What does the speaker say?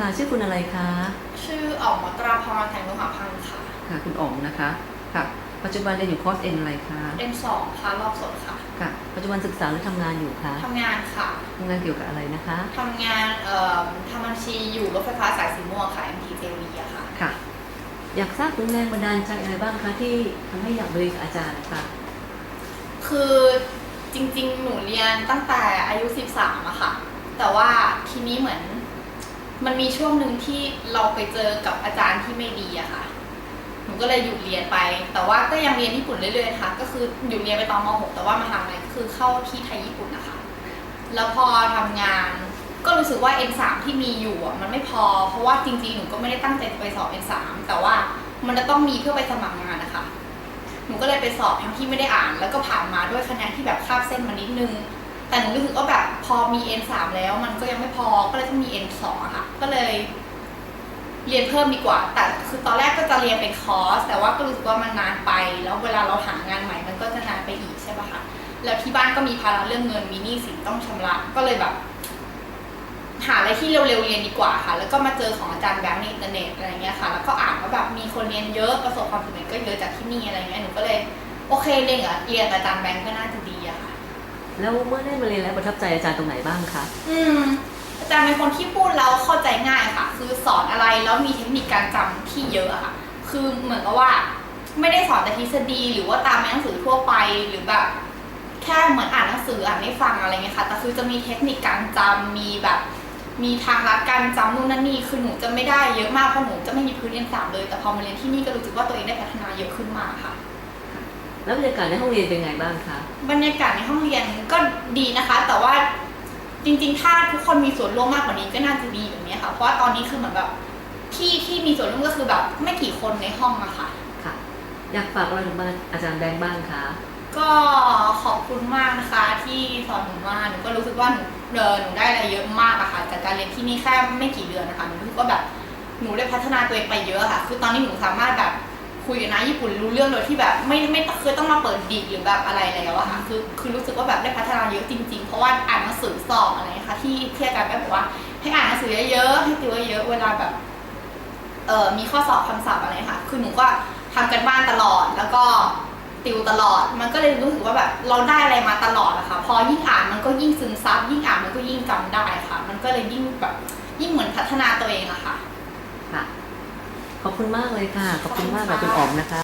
ค่ะชื่อคุณอะไรคะ ชื่อออกมตราพรแทงโลหะพันธ์ค่ะ ค่ะ คุณอ๋องนะคะ ค่ะ ปัจจุบันเรียนอยู่คอร์สเอ็นอะไรคะ M2 ค่ะ รอบสดค่ะ ค่ะ ปัจจุบันศึกษาหรือทำงานอยู่คะทำงานค่ะ ทำงานเกี่ยวกับอะไรนะคะ ทำงานเอ่อทำบัญชีอยู่รถไฟฟ้าสายสีม่วงค่ะ MTJV อะค่ะ ค่ะ อยากทราบถึงแรงบันดาลใจอะไรบ้างคะที่ทำให้อยากเรียนกับอาจารย์นะคะคือจริงๆ หนูเรียนตั้งแต่อายุ 13อะค่ะ แต่ว่าทีนี้เหมือน มันมีช่วงหนึ่งที่เราไปเจอกับอาจารย์ที่ไม่ดีอะค่ะ หนูก็เลยหยุดเรียนไป แต่ว่าก็ยังเรียนญี่ปุ่นเรื่อยๆนะคะก็คือหยุดเรียนไปตอนม .6 แต่ว่ามหาลัยก็คือเข้าที่ไทยญี่ปุ่นนะคะ แล้วพอทำงานก็รู้สึกว่า N3 ที่มีอยู่อะมันไม่พอ เพราะว่าจริงๆ หนูก็ไม่ได้ตั้งใจจะไปสอบ N3 แต่ว่ามันจะต้องมีเพื่อไปสมัครงานนะคะ หนูก็เลยไปสอบทั้งที่ไม่ได้อ่าน แล้วก็ผ่านมาด้วยคะแนนที่แบบคาบเส้นมานิดนึง แต่หนูรู้สึกว่าแบบพอมี N3 แล้วมันก็ยังไม่พอก็เลยต้องมี N2 อะค่ะ ก็เลย เรียนเพิ่มดีกว่า แต่คือตอนแรกก็จะเรียนเป็นคอร์ส แต่ว่าก็รู้สึกว่ามันนานไป แล้วเวลาเราหางานใหม่มันก็จะนานไปอีกใช่ปะคะแล้วที่บ้านก็มีภาระเรื่องเงินมีหนี้สินต้องชำระก็เลยแบบ หาอะไรที่เร็วๆเรียนดีกว่าค่ะ แล้วก็มาเจอของอาจารย์แบงค์ในอินเทอร์เน็ตอะไรเงี้ยค่ะ แล้วก็อ่านว่าแบบมีคนเรียนเยอะประสบความสำเร็จก็เยอะจากที่นี่อะไรเงี้ยหนูก็เลยโอเคเรียนกับเรียนกับอาจารย์แบงค์ก็น่าจะดีอะ แล้วเมื่อได้มาเรียนแล้วประทับใจอาจารย์ตรงไหนบ้างคะ อืมอาจารย์เป็นคนที่พูดแล้วเข้าใจง่ายค่ะ คือสอนอะไรแล้วมีเทคนิคการจำที่เยอะอะค่ะ คือเหมือนกับว่า ไม่ได้สอนแต่ทฤษฎีหรือว่าตามในหนังสือทั่วไปหรือแบบ แค่เหมือนอ่านหนังสืออ่านให้ฟังอะไรเงี้ยค่ะ แต่คือจะมีเทคนิคการจำมีแบบ มีทางลัดการจำนู่นนั่นนี่คือหนูจะไม่ได้เยอะมากเพราะหนูจะไม่มีพื้นเรียนสามเลย แต่พอมาเรียนที่นี่ก็รู้สึกว่าตัวเองได้พัฒนาเยอะขึ้นมากค่ะ แล้วบรรยากาศในห้องเรียนเป็นไงบ้างคะ บรรยากาศในห้องเรียนก็ดีนะคะ แต่ว่าจริงๆ ถ้าทุกคนมีส่วนร่วมมากกว่านี้ก็น่าจะดีแบบนี้ค่ะ เพราะว่าตอนนี้คือเหมือนแบบที่ที่มีส่วนร่วมก็คือแบบไม่กี่คนในห้องอะค่ะ ค่ะ อยากฝากอะไรถึงอาจารย์แบงค์บ้างคะ ก็ขอบคุณมากนะคะ ที่สอนหนูมาหนูก็รู้สึกว่าหนูเดินหนูได้อะไรเยอะมากอะค่ะจากการเรียนที่นี่แค่ไม่กี่เดือนนะคะหนูรู้สึกว่าแบบหนูได้พัฒนาตัวเองไปเยอะค่ะ คือตอนนี้หนูสามารถแบบ คุยกับน้าญี่ปุ่นรู้เรื่องโดยที่แบบไม่ไม่เคยต้องมาเปิดดิกหรือแบบอะไรแล้วอะค่ะคือคือรู้สึกว่าแบบได้พัฒนาเยอะจริงๆ เพราะว่าอ่านหนังสือสอบอะไรนะคะที่ที่อาจารย์ก็บอกว่า ให้อ่านหนังสือเยอะๆให้ติวเยอะๆเวลาแบบเออมีข้อสอบคำศัพท์อะไรค่ะ คือหนูก็ทำกันบ้านตลอดแล้วก็ติวตลอด มันก็เลยรู้สึกว่าแบบเราได้อะไรมาตลอดอะค่ะพอยิ่งอ่านมันก็ยิ่งซึมซับยิ่งอ่านมันก็ยิ่งจำได้ค่ะ มันก็เลยยิ่งแบบยิ่งเหมือนพัฒนาตัวเองอะค่ะค่ะ ขอบคุณมากเลยค่ะ ขอบคุณมากค่ะคุณอ๋อมนะคะ